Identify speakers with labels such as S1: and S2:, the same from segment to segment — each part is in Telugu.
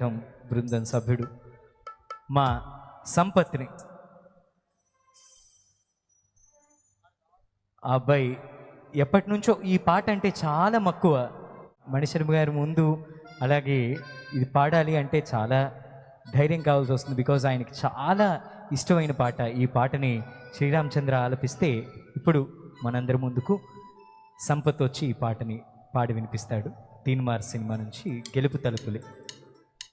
S1: ఘట్టం బృందం సభ్యుడు. మా సంపత్ని ఆ అబ్బాయి ఎప్పటి నుంచో ఈ పాట అంటే చాలా మక్కువ. మణిశర్మ గారి ముందు అలాగే ఇది పాడాలి అంటే చాలా ధైర్యం కావాల్సి వస్తుంది. బికాజ్ ఆయనకి చాలా ఇష్టమైన పాట. ఈ పాటని శ్రీరామచంద్ర ఆలపిస్తే ఇప్పుడు మనందరి ముందుకు సంపత్ వచ్చి ఈ పాటని పాడి వినిపిస్తాడు. తీన్మార్ సినిమా నుంచి గెలుపు తలుపులే.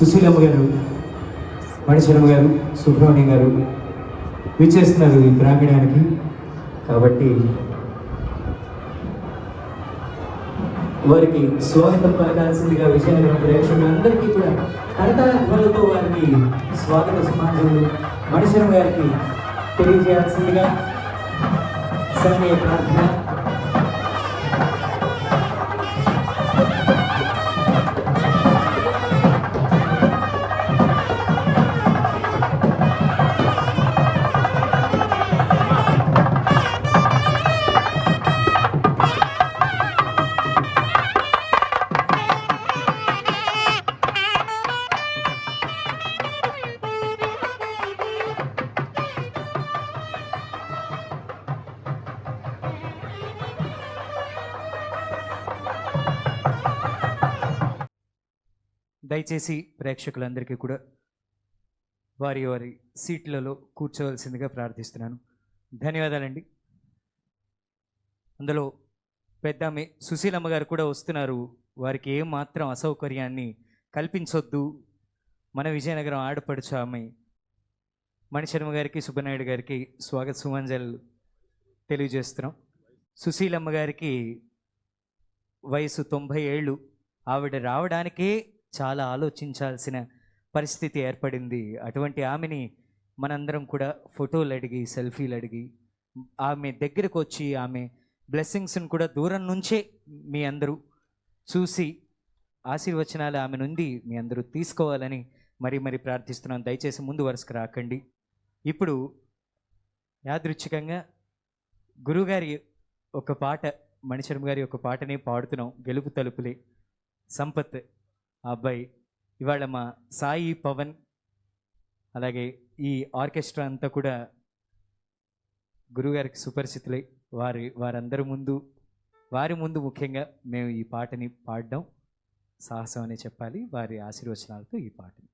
S2: సుశీలమ్మ గారు మణిశర్మ గారు సుబ్రహ్మణ్యం గారు విచ్చేస్తున్నారు ఈ గ్రామీణానికి కాబట్టి వారికి స్వాగతం పలకాల్సిందిగా విజయనగరం ప్రేక్షకులందరికీ కూడా కరతాధ్వలతో వారికి స్వాగత సమాజంలో మణిశర్మ గారికి తెలియజేయాల్సిందిగా సమయ ప్రార్థన
S1: దయచేసి ప్రేక్షకులందరికీ కూడా వారి వారి సీట్లలో కూర్చోవలసిందిగా ప్రార్థిస్తున్నాను. ధన్యవాదాలండి. అందులో పెద్ద ఆమె సుశీలమ్మ గారు కూడా వస్తున్నారు. వారికి ఏమాత్రం అసౌకర్యాన్ని కల్పించొద్దు. మన విజయనగరం ఆడపడుచు ఆమె. మణిశర్మ గారికి సుబ్బనాయుడు గారికి స్వాగత సుమంజల్ తెలియజేస్తున్నాం. సుశీలమ్మ గారికి వయసు తొంభై ఏళ్ళు. ఆవిడ రావడానికే చాలా ఆలోచించాల్సిన పరిస్థితి ఏర్పడింది. అటువంటి ఆమెని మనందరం కూడా ఫోటోలు అడిగి సెల్ఫీలు అడిగి ఆమె దగ్గరకు వచ్చి ఆమె బ్లెస్సింగ్స్ని కూడా దూరం నుంచే మీ అందరూ చూసి ఆశీర్వచనాలు ఆమె నుండి మీ అందరూ తీసుకోవాలని మరి మరి ప్రార్థిస్తున్నాను దయచేసి ముందు వరుసకు రాకండి. ఇప్పుడు యాదృచ్ఛికంగా గురుగారి ఒక పాట మణిశర్మ గారి ఒక పాటని పాడుతున్నాం. గెలుపు తలుపులే సంపత్ ఆ అబ్బాయి ఇవాళ మా సాయి పవన్ అలాగే ఈ ఆర్కెస్ట్రా అంతా కూడా గురుగారికి సుపరిచితులై వారి వారందరి ముందు వారి ముందు ముఖ్యంగా మేము ఈ పాటని పాడడం సాహసం అనే చెప్పాలి. వారి ఆశీర్వచనాలతో ఈ పాటని.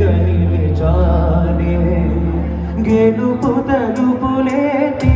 S1: గని నిలిచానే గెలుపు తలుపులే తీ